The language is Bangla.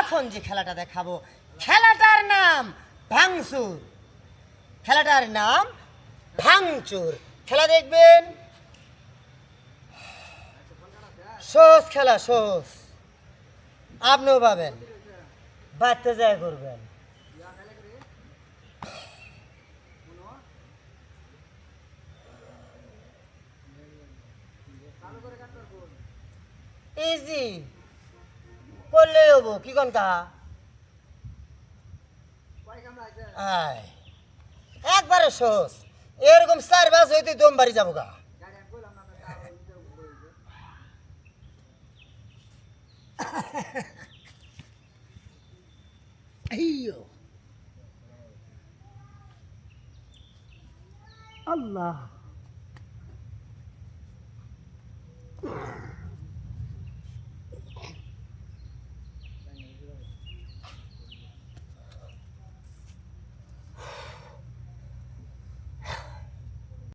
এখন যে খেলাটা দেখাবো, খেলাটার নাম ভাঙচুর। খেলাটার নাম ভাঙচুর। খেলা দেখবেন? সহজ খেলা সহজ আপনিও পাবেন। বাড়তে যায় করবেন। ইজি হব কি কোন কা? আয়। একবারে সহজ এরকম চার বাস হইতে দম বাড়ি যাব গা। আল্লাহ।